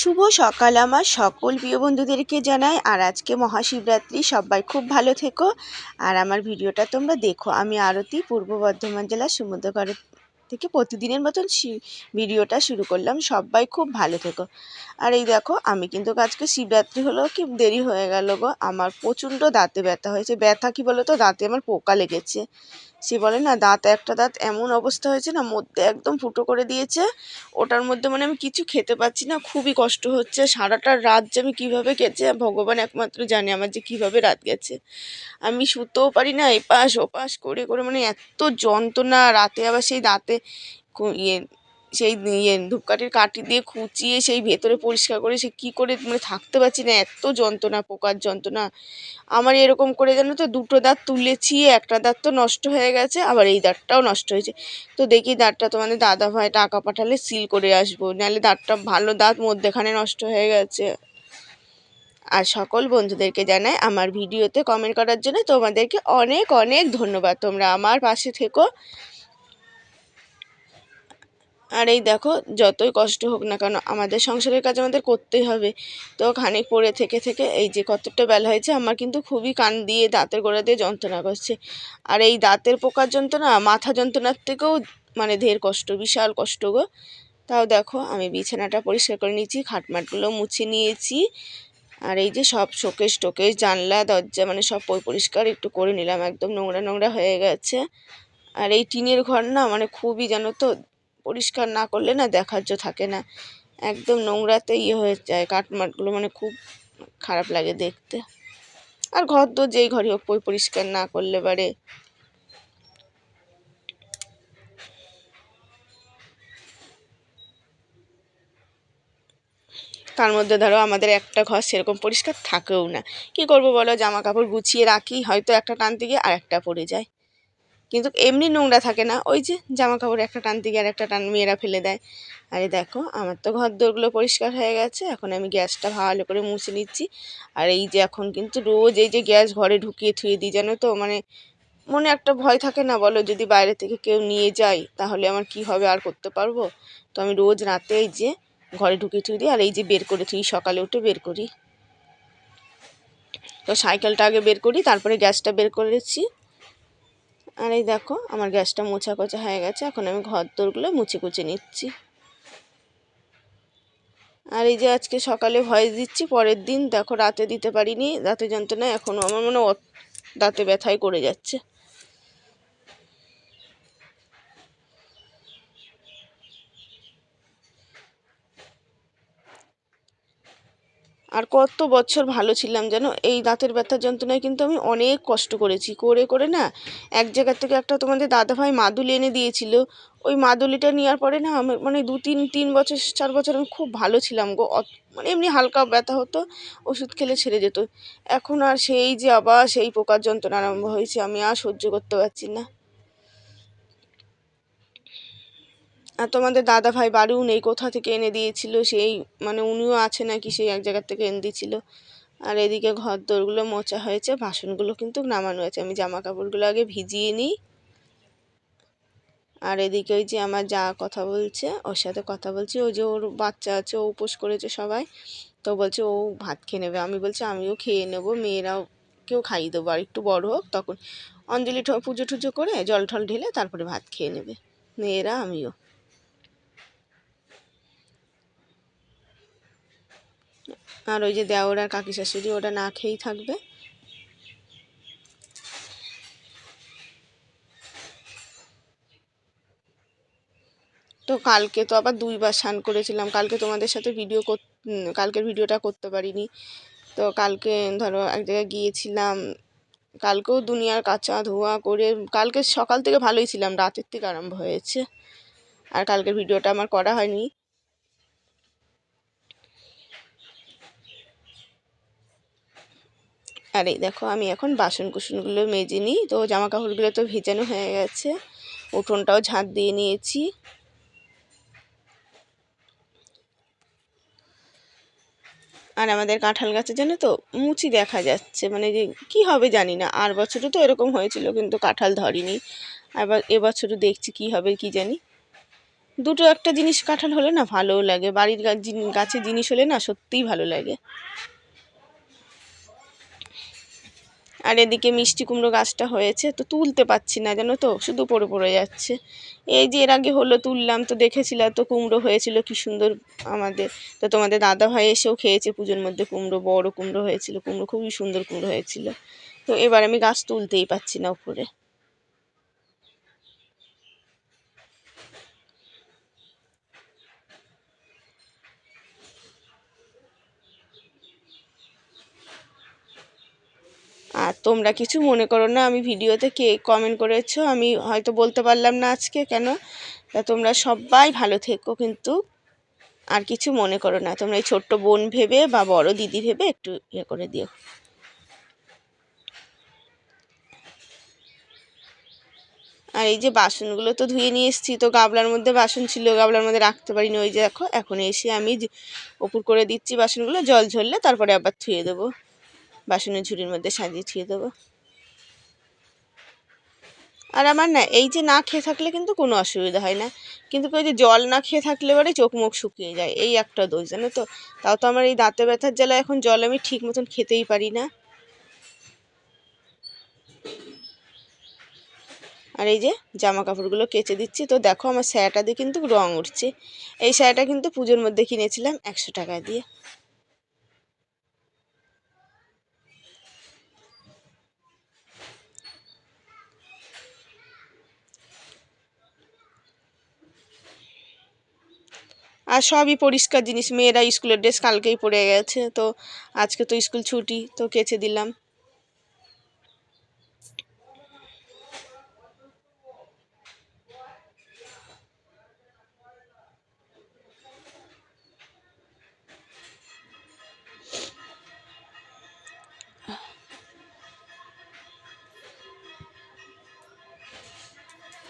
শুভ সকাল আমার সকল প্রিয় বন্ধুদেরকে জানাই, আর আজকে মহাশিবরাত্রি, সবাই খুব ভালো থেকো। আর আমার ভিডিওটা তোমরা দেখো, আমি আরতি, পূর্ব বর্ধমান জেলার সমুদ্রগড় থেকে প্রতিদিনের মতন ভিডিওটা শুরু করলাম, সবাই খুব ভালো থেকো। আর এই দেখো, আমি কিন্তু আজকে শিবরাত্রি হলো কি দেরি হয়ে গেল গো, আমার প্রচণ্ড দাঁতে ব্যথা হয়েছে। ব্যথা কি বলো তো দাঁতে আমার পোকা লেগেছে। সে বলে, না, দাঁত, একটা দাঁত এমন অবস্থা হয়েছে না, মধ্যে একদম ফুটো করে দিয়েছে। ওটার মধ্যে মানে আমি কিছু খেতে পাচ্ছি না, খুবই কষ্ট হচ্ছে। সারাটা রাত যে আমি কীভাবে গেছে ভগবান একমাত্র জানে আমার যে কীভাবে রাত গেছে। আমি শুতেও পারি না, এপাশ ওপাশ করে করে মানে এত যন্ত্রণা, রাতে আবার সেই দাঁতে ইয়ে সেই ইয়ে ধূপকাঠির কাঠি দিয়ে খুঁচিয়ে সেই ভেতরে পরিষ্কার করে সে কী করে মানে থাকতে পারছি না, এত যন্ত্রণা, পোকার যন্ত্রণা। আমার এরকম করে জানো তো, দুটো দাঁত তুলেছি, একটা দাঁত তো নষ্ট হয়ে গেছে, আবার এই দাঁতটাও নষ্ট হয়েছে। তো দেখি দাঁতটা তোমাদের দাদা ভাই টাকা পাঠালে সিল করে আসব, নাহলে দাঁতটা ভালো দাঁত মধ্যেখানে নষ্ট হয়ে গেছে। আর সকল বন্ধুদেরকে জানাই আমার ভিডিওতে কমেন্ট করার জন্য তোমাদেরকে অনেক অনেক ধন্যবাদ। তোমরা আমার পাশে থেকো। আর এই দেখো, যতই কষ্ট হোক না কেন, আমাদের সংসারের কাজ আমাদের করতেই হবে। তো খানিক পড়ে থেকে থেকে এই যে কতটা বেলা হয়েছে, আমার কিন্তু খুবই কান দিয়ে দাঁতের গোড়া দিয়ে যন্ত্রণা করছে। আর এই দাঁতের পোকার যন্ত্রণা, মাথা যন্ত্রণার থেকেও মানে ধের কষ্ট, বিশাল কষ্ট গো। তাও দেখো, আমি বিছানাটা পরিষ্কার করে নিয়েছি, খাটমাটগুলো মুছে নিয়েছি। আর এই যে সব শোকেশ টোকেশ, জানলা, দরজা মানে সব পরি- পরিষ্কার একটু করে নিলাম, একদম নোংরা নোংরা হয়ে গেছে। আর এই টিনের ঘর না মানে খুবই জানো তো পরিষ্কার না করলে না দেখার্য থাকে না। একদম নোংরাতে ইয়ে হয়ে যায় কাঠমাটগুলো মানে খুব খারাপ লাগে দেখতে। আর ঘর তো যেই ঘরই হোক পরিষ্কার না করলে পারে। তার মধ্যে ধরো আমাদের একটা ঘর সেরকম পরিষ্কার থাকেও না। কি করব বলো? জামা কাপড় গুছিয়ে রাখি, হয়তো একটা টানতে গিয়ে আর একটা পড়ে যায়। কিন্তু এমনি নোংরা থাকে না। ওই যে জামা কাপড় একটা টান গিয়ে আর একটা টান মেয়েরা ফেলে দেয়। আরে দেখো, আমার তো ঘর দোরগুলো পরিষ্কার হয়ে গেছে, এখন আমি গ্যাসটা ভালো করে মুছে নিচ্ছি। আর এই যে এখন কিন্তু রোজ এই যে গ্যাস ঘরে ঢুকিয়ে থুয়ে দিই, জানো তো? মানে মনে একটা ভয় থাকে না বলো? যদি বাইরে থেকে কেউ নিয়ে যায়, তাহলে আমার কি হবে? আর করতে পারব? তো আমি রোজ রাতে এই যে ঘরে ঢুকিয়ে থুয়ে দিই, আর এই যে বের করে থুই, সকালে উঠে বের করি। তো সাইকেলটা আগে বের করি, তারপরে গ্যাসটা বের করেছি। আর এই দেখো, আমার গ্যাসটা মোছা কোচা হয়ে গেছে, এখন আমি ঘর দোরগুলো মুছে কুচে নিচ্ছি। আর এই যে আজকে সকালে ভয়েস দিচ্ছি, পরের দিন দেখো রাতে দিতে পারিনি দাঁতে যন্ত্রণা এখনও আমার মনে দাঁতে ব্যথাই করে যাচ্ছে। আর কত বছর ভালো ছিলাম জানো? এই দাঁতের ব্যথার যন্ত্রণায় কিন্তু আমি অনেক কষ্ট করেছি। করে করে না এক জায়গা থেকে একটা তোমাদের দাদাভাই মাদুলি এনে দিয়েছিল। ওই মাদুলিটা নেওয়ার পরে না আমার মানে দু তিন তিন বছর, চার বছর আমি খুব ভালো ছিলাম গো। মানে এমনি হালকা ব্যথা হতো, ওষুধ খেলে ছেড়ে যেত। এখন আর সেই যে আবার সেই পোকার যন্ত্রণা আরম্ভ হয়েছে, আমি আর সহ্য করতে পারছি না। আর তোমাদের দাদা ভাই বাড়িও নেই, কোথা থেকে এনে দিয়েছিল? সেই মানে উনিও আছে নাকি সেই এক জায়গার থেকে এনে দিয়েছিল। আর এদিকে ঘর দোরগুলো মোচা হয়েছে, বাসনগুলো কিন্তু নামানো আছে আমি জামা কাপড়গুলো আগে ভিজিয়ে নিই। আর এদিকে ওই যে আমার যা কথা বলছে, ওর সাথে কথা বলছি। ওই যে ওর বাচ্চা আছে, ও উপোস করেছে সবাই। তো বলছে, ও ভাত খেয়ে নেবে। আমি বলছি, আমিও খেয়ে নেব। মেয়েরাও কেউ খাইয়ে দেবো। আর একটু বড় হোক, তখন অঞ্জলি পুজো টুজো করে জল ঠল ঢেলে তারপরে ভাত খেয়ে নেবে। মেয়েরা, আমিও। আর ওই যে দেওর আর কাকি শাশুড়ি ওটা না খেয়েই থাকবে। তো কালকে তো আবার দুইবার স্নান করেছিলাম। কালকে তোমাদের সাথে ভিডিও কর কালকের ভিডিওটা করতে পারিনি। তো কালকে, ধরো, এক জায়গায় গিয়েছিলাম। কালকেও দুনিয়ার কাচা ধোয়া করে, কালকে সকাল থেকে ভালোই ছিলাম, রাতের থেকে আরম্ভ হয়েছে। আর কালকের ভিডিওটা আমার করা হয়নি। আর এই দেখো, আমি এখন বাসন কুসনগুলো মেজে নিই। তো জামা কাপড়গুলো তো ভেজানো হয়ে গেছে। উঠোনটাও ঝাঁট দিয়ে নিয়েছি। আর আমাদের কাঁঠাল গাছে জানো তো, মুচি দেখা যাচ্ছে। মানে যে কী হবে জানি না। আর বছরও তো এরকম হয়েছিল, কিন্তু কাঁঠাল ধরিনি। আবার এবছরও দেখছি কি হবে কি জানি। দুটো একটা জিনিস কাঁঠাল হলে না ভালোও লাগে। বাড়ির গাছে জিনিস হলে না সত্যিই ভালো লাগে। আর এদিকে মিষ্টি কুমড়ো গাছটা হয়েছে, তো তুলতে পারছি না জানো তো, শুধু পড়ে পড়ে যাচ্ছে। এই যে এর আগে হলো তুললাম, তো দেখেছিলাম তো কুমড়ো হয়েছিল কি সুন্দর আমাদের। তো তোমাদের দাদা ভাই এসেও খেয়েছে পুজোর মধ্যে কুমড়ো, বড় কুমড়ো হয়েছিল, কুমড়ো খুবই সুন্দর কুমড়ো হয়েছিল। তো এবার আমি গাছ তুলতেই পারছি না উপরে। আর তোমরা কিছু মনে করো না, আমি ভিডিওতে কে কমেন্ট করেছ, আমি হয়তো বলতে পারলাম না আজকে কেন। তা তোমরা সবাই ভালো থেকো কিন্তু, আর কিছু মনে করো না। তোমরা এই ছোট্ট বোন ভেবে বা বড় দিদি ভেবে একটু ইয়ে করে দিও। আর এই যে বাসনগুলো তো ধুয়ে নিয়ে এসেছি, তো গাবলার মধ্যে বাসন ছিল, গাবলার মধ্যে রাখতে পারিনি ওই যে দেখো, এখন এসে আমি যে ওপর করে দিচ্ছি বাসনগুলো, জল ঝরলে তারপরে আবার ধুয়ে দেবো। বাসনের ঝুড়ির মধ্যে সাজিয়ে ছিঁড়ে দেবো। আর আমার না, এই যে না খেয়ে থাকলে কিন্তু কোনো অসুবিধা হয় না। কিন্তু ওই যে জল না খেয়ে থাকলে পরে চোখ মুখ শুকিয়ে যায়, এই একটা দোষ, জানো তো? তাও তো আমার এই দাঁতে ব্যথার জ্বালা এখন জল আমি ঠিক মতন খেতেই পারি না। আর এই যে জামা কাপড়গুলো কেচে দিচ্ছি, তো দেখো আমার স্যাটা দিয়ে কিন্তু রং উঠছে। এই স্যাটা কিন্তু পুজোর মধ্যে কিনেছিলাম একশো টাকা দিয়ে। আর সবই পরিষ্কার জিনিস। মেয়েরা স্কুলের ড্রেস কালকেই পরে গেছে, তো আজকে তো স্কুল ছুটি, তো কেচে দিলাম।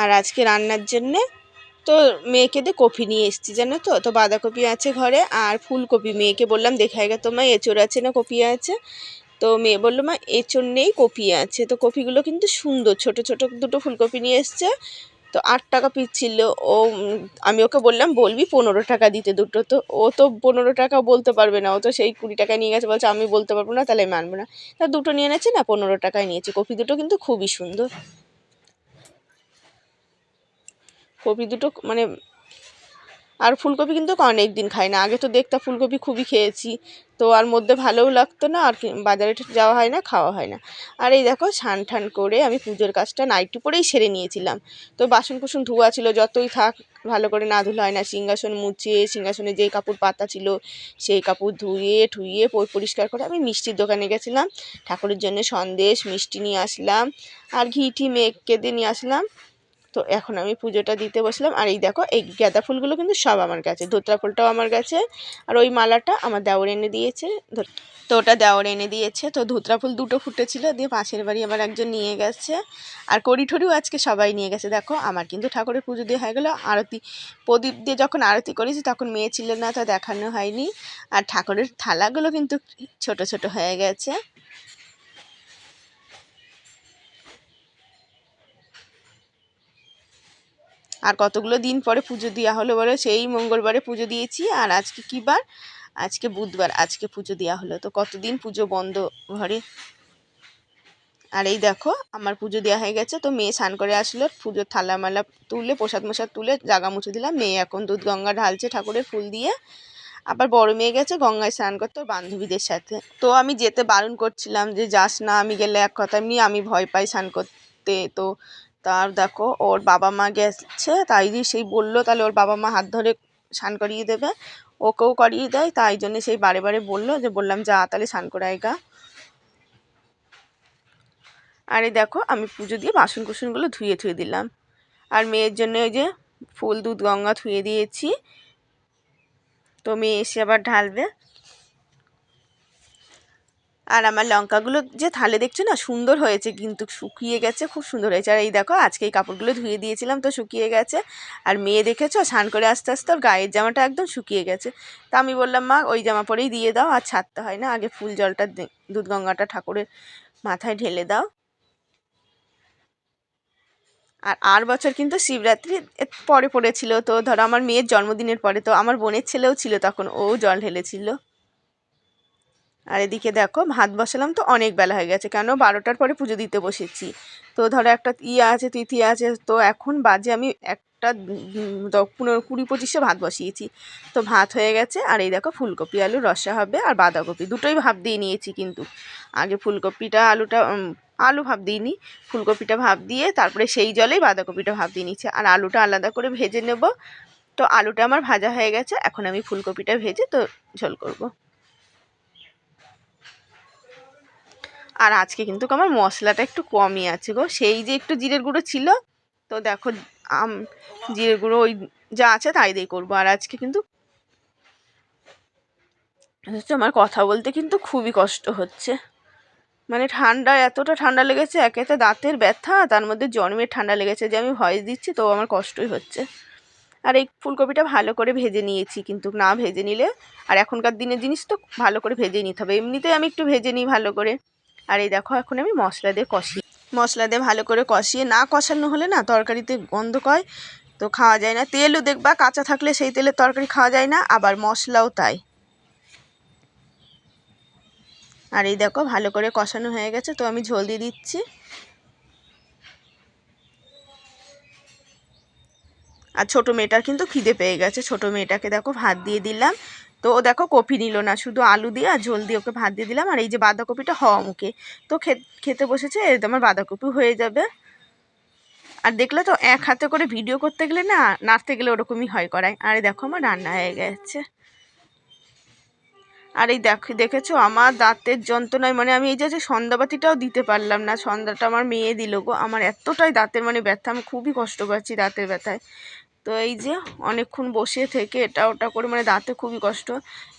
আর আজকে রান্নার জন্যে তো মেয়েকে দিয়ে কপি নিয়ে এসেছি, জানো তো? তো বাঁধাকপি আছে ঘরে আর ফুলকপি। মেয়েকে বললাম দেখাই গে তোমার এঁচড় আছে না, কপি আছে? তো মেয়ে বলল, মা, এঁচড় নেই, কপি আছে। তো কপিগুলো কিন্তু সুন্দর, ছোট ছোট দুটো ফুলকপি নিয়ে এসছে। তো আট টাকা পিস ছিল। ও, আমি ওকে বললাম, বলবি পনেরো টাকা দিতে দুটো। তো ও তো পনেরো টাকা বলতে পারবে না। ও তো সেই কুড়ি টাকা নিয়ে গেছে, বলছে, আমি বলতে পারব না, তাহলে আমি মানবো না। তা দুটো নিয়ে এনেছে না, পনেরো টাকায় নিয়েছে। কপি দুটো কিন্তু খুবই সুন্দর। কপি দুটো মানে আর ফুলকপি কিন্তু অনেক দিন খাই না। আগে তো দেখতাম ফুলকপি খুবই খেয়েছি, তো আর মধ্যে ভালোও লাগতো না, আর বাজারে যাওয়া হয় না, খাওয়া হয় না। আর এই দেখো ছান ঠান করে আমি পুজোর কাজটা নাইটি পরেই সেরে নিয়েছিলাম। তো বাসন কুসন ধোয়া ছিল, যতই থাক, ভালো করে না ধুলে হয় না, সিংহাসন মুছিয়ে সিংহাসনে যেই কাপড় পাতা ছিল, সেই কাপড় ধুয়ে ঠুয়ে পরিষ্কার করে আমি মিষ্টির দোকানে গেছিলাম। ঠাকুরের জন্য সন্দেশ, মিষ্টি নিয়ে আসলাম, আর ঘি টি দিয়ে নিয়ে আসলাম। তো এখন আমি পুজোটা দিতে বসলাম। আর এই দেখো, এই গাঁদা ফুলগুলো কিন্তু সব আমার কাছে ধোত্রা ফুলটাও আমার কাছে আর ওই মালাটা আমার দেওর এনে দিয়েছে। তো ওটা দেওর এনে দিয়েছে। তো ধুতরা ফুল দুটো ফুটেছিল, দিয়ে পাশের বাড়ি আমার একজন নিয়ে গেছে। আর কড়ি ঠড়িও আজকে সবাই নিয়ে গেছে। দেখো, আমার কিন্তু ঠাকুরের পুজো দিয়ে হয়ে গেলো। আরতি, প্রদীপ দিয়ে যখন আরতি করেছি, তখন মেয়ে ছিল না, তো দেখানো হয়নি। আর ঠাকুরের থালাগুলো কিন্তু ছোট ছোট হয়ে গেছে। আর কতগুলো দিন পরে পুজো দেওয়া হলো বলে? সেই মঙ্গলবারে পুজো দিয়েছি আর আজকে কী বার? আজকে বুধবার আজকে পুজো দেওয়া হলো। তো কতদিন পুজো বন্ধ ঘরে? আর এই দেখো, আমার পুজো দেওয়া হয়ে গেছে। তো মেয়ে স্নান করে আসলো, পুজোর থালা মালা তুলে, প্রসাদ মশাদ তুলে জাগা মুছে দিলাম। মেয়ে এখন দুধ গঙ্গা ঢালছে ঠাকুরের ফুল দিয়ে। আবার বড় মেয়ে গেছে, গঙ্গায় স্নান করতে বান্ধবীদের সাথে। তো আমি যেতে বারণ করছিলাম যে যাস না, আমি গেলে এক কথা, এমনি আমি ভয় পাই স্নান করতে। তো তার দেখো, ওর বাবা মা গেছে, তাই সেই বলল, তাহলে ওর বাবা মা হাত ধরে স্নান করিয়ে দেবে, ওকেও করিয়ে দেয়। তাই জন্য সেই বারে বারে বলল যে, বললাম যা, তাহলে স্নান করে গা। আর এই দেখো, আমি পুজো দিয়ে বাসন কুসনগুলো ধুয়ে ধুয়ে দিলাম। আর মেয়ের জন্য ওই যে ফুল দুধ গঙ্গা ধুয়ে দিয়েছি। তো মেয়ে এসে আবার ঢালবে। আর আমার লঙ্কাগুলো যে থালে দেখছ না, সুন্দর হয়েছে কিন্তু, শুকিয়ে গেছে, খুব সুন্দর হয়েছে। আর এই দেখো, আজকে এই কাপড়গুলো ধুয়ে দিয়েছিলাম তো শুকিয়ে গেছে। আর মেয়ে দেখেছ, স্নান করে আস্তে আস্তে ওর গায়ের জামাটা একদম শুকিয়ে গেছে। তা আমি বললাম, মা, ওই জামা পরেই দিয়ে দাও, আর ছাড়তে হয় না, আগে ফুল জলটা দুধ গঙ্গাটা ঠাকুরের মাথায় ঢেলে দাও। আর আর বছর কিন্তু শিবরাত্রি পরে পড়েছিল তো, ধরো আমার মেয়ের জন্মদিনের পরে তো, আমার বোনের ছেলেও ছিল তখন, ও জল ঢেলেছিল। আর এদিকে দেখো, ভাত বসালাম তো অনেক বেলা হয়ে গেছে, কেন বারোটার পরে পুজো দিতে বসেছি। তো ধরো একটা ইয়ে আছে, তিথি আছে, তো এখন বাজে আমি একটা পনেরো কুড়ি পঁচিশে ভাত বসিয়েছি। তো ভাত হয়ে গেছে, আর এই দেখো ফুলকপি আলু রসা হবে আর বাঁধাকপি, দুটোই ভাব দিয়ে নিয়েছি কিন্তু। আগে ফুলকপিটা, আলুটা আলু ভাব দিইনি, ফুলকপিটা ভাব দিয়ে তারপরে সেই জলেই বাঁধাকপিটা ভাব দিয়ে নিচ্ছি আর আলুটা আলাদা করে ভেজে নেব, তো আলুটা আমার ভাজা হয়ে গেছে, এখন আমি ফুলকপিটা ভেজে তো ঝোল করব। আর আজকে কিন্তু আমার মশলাটা একটু কমই আছে গো। সেই যে একটু জিরের গুঁড়ো ছিল, তো দেখো, আম, জিরের গুঁড়ো ওই যা আছে তাই দিয়ে করব। আর আজকে কিন্তু আমার কথা বলতে কিন্তু খুবই কষ্ট হচ্ছে। মানে ঠান্ডা, এতটা ঠান্ডা লেগেছে একেতে দাঁতের ব্যথা, তার মধ্যে জন্মের ঠান্ডা লেগেছে যে আমি ভয়েস দিচ্ছি, তো আমার কষ্টই হচ্ছে। আর এই ফুলকপিটা ভালো করে ভেজে নিয়েছি কিন্তু, না ভেজে নিলে, আর এখনকার দিনের জিনিস তো ভালো করে ভেজে নিতে হবে। এমনিতেই আমি একটু ভেজে নিই ভালো করে। আর এই দেখো, এখন আমি মশলা দিয়ে কষি। মশলা দিয়ে ভালো করে কষিয়ে, না কষানো হলে না তরকারিতে গন্ধ কয়, তো খাওয়া যায় না। তেলও দেখবা, কাঁচা থাকলে সেই তেলের তরকারি খাওয়া যায় না, আবার মশলাও তাই। আর এই দেখো, ভালো করে কষানো হয়ে গেছে, তো আমি ঝোল দিয়ে দিচ্ছি। আর ছোটো মেয়েটার কিন্তু খিদে পেয়ে গেছে। ছোটো মেয়েটাকে দেখো, ভাত দিয়ে দিলাম। তো ও দেখো কপি নিল না, শুধু আলু দিয়ে আর ঝোল দিয়ে ওকে ভাত দিয়ে দিলাম, আর এই যে বাঁধাকপিটা হওয়া মুখে। তো খেতে বসেছে আমার বাঁধাকপি হয়ে যাবে। আর দেখলে তো এক হাতে করে ভিডিও করতে গেলে না, নাড়তে গেলে ওরকমই হয় করায় আর দেখো আমার রান্না হয়ে গেছে। আর এই দেখ দেখেছ আমার দাঁতের যন্ত্রণায় মানে আমি এই যে সন্ধ্যাবাতিটাও দিতে পারলাম না, সন্ধ্যাটা আমার মেয়ে দিল গো। আমার এতটাই দাঁতের মানে ব্যথা, আমি খুবই কষ্ট পাচ্ছি দাঁতের ব্যথায়। তো এই যে অনেকক্ষণ বসে থেকে এটা ওটা করে মানে দাঁতে খুবই কষ্ট।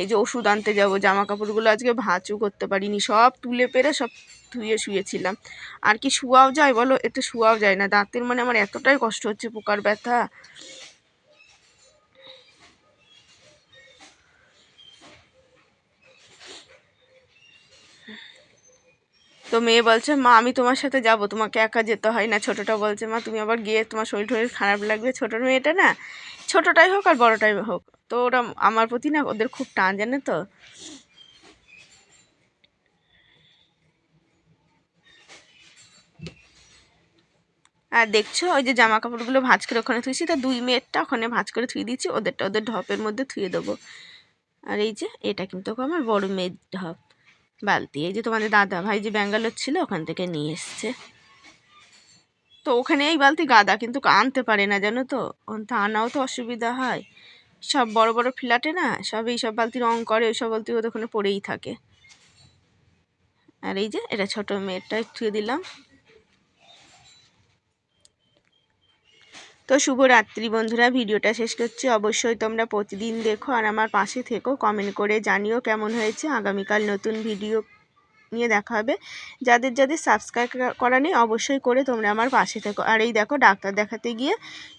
এই যে ওষুধ আনতে যাব জামা কাপড়গুলো আজকে ভাঁচও করতে পারিনি, সব তুলে পেরে সব ধুয়ে শুয়েছিলাম। আর কি শুয়াও যায় বলো? এতে শুয়াও যায় না। দাঁতের মানে আমার এতটাই কষ্ট হচ্ছে, পোকার ব্যথা। তো মেয়ে বলছে, মা, আমি তোমার সাথে যাব, তোমাকে একা যেতে হয় না। ছোটোটা বলছে, মা, তুমি আবার গিয়ে তোমার শরীর টরীর খারাপ লাগবে। ছোটোর মেয়েটা না, ছোটোটাই হোক আর বড়োটাই হোক, তো ওরা আমার প্রতি না ওদের খুব টান, জানে তো? আর দেখছ, ওই যে জামা কাপড়গুলো ভাঁজ করে ওখানে থুইছি, তা দুই মেয়েরটা ওখানে ভাঁজ করে থুয়ে দিচ্ছি ওদেরটা ওদের ঢপের মধ্যে থুয়ে দেবো। আর এই যে, এটা কিন্তু আমার বড় মেয়ের ঢপ। বালতি। এই যে তোমাদের দাদা ভাই যে ব্যাঙ্গালোর ছিল, ওখান থেকে নিয়ে এসছে। তো ওখানে এই বালতি গাদা কিন্তু আনতে পারে না, জানো তো? তো আনাও তো অসুবিধা হয়। সব বড় বড় ফ্ল্যাটে না, সব এই সব বালতি রং করে, ওই সব বালতি ওদের ওখানে পড়েই থাকে। আর এই যে, এটা ছোটো মেয়েরটা থুয়ে দিলাম। তো শুভরাত্রি বন্ধুরা, ভিডিওটা শেষ করছি। অবশ্যই তোমরা প্রতিদিন দেখো আর আমার পাশে থেকো কমেন্ট করে জানিও কেমন হয়েছে। আগামীকাল নতুন ভিডিও নিয়ে দেখা হবে। যাদের যাদের সাবস্ক্রাইব করা নেই, অবশ্যই করে তোমরা আমার পাশে থেকো। আর এই দেখো, ডাক্তার দেখাতে গিয়ে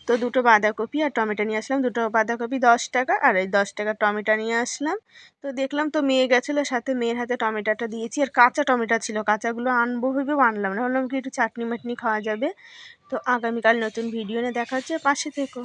তো দুটো বাঁধাকপি আর টমেটো নিয়ে আসলাম। দুটো বাঁধাকপি দশ টাকা আর এই দশ টাকা টমেটো নিয়ে আসলাম। তো দেখলাম তো মেয়ে গেছিল, সাথে মেয়ের হাতে টমেটোটা দিয়েছি। আর কাঁচা টমেটো ছিল, কাঁচাগুলো আনব ভেবেও আনলাম না। ভাবলাম কি একটু চাটনি মাটনি খাওয়া যাবে। তো আগামীকাল নতুন ভিডিও নিয়ে দেখা হচ্ছে পাশে থেকো।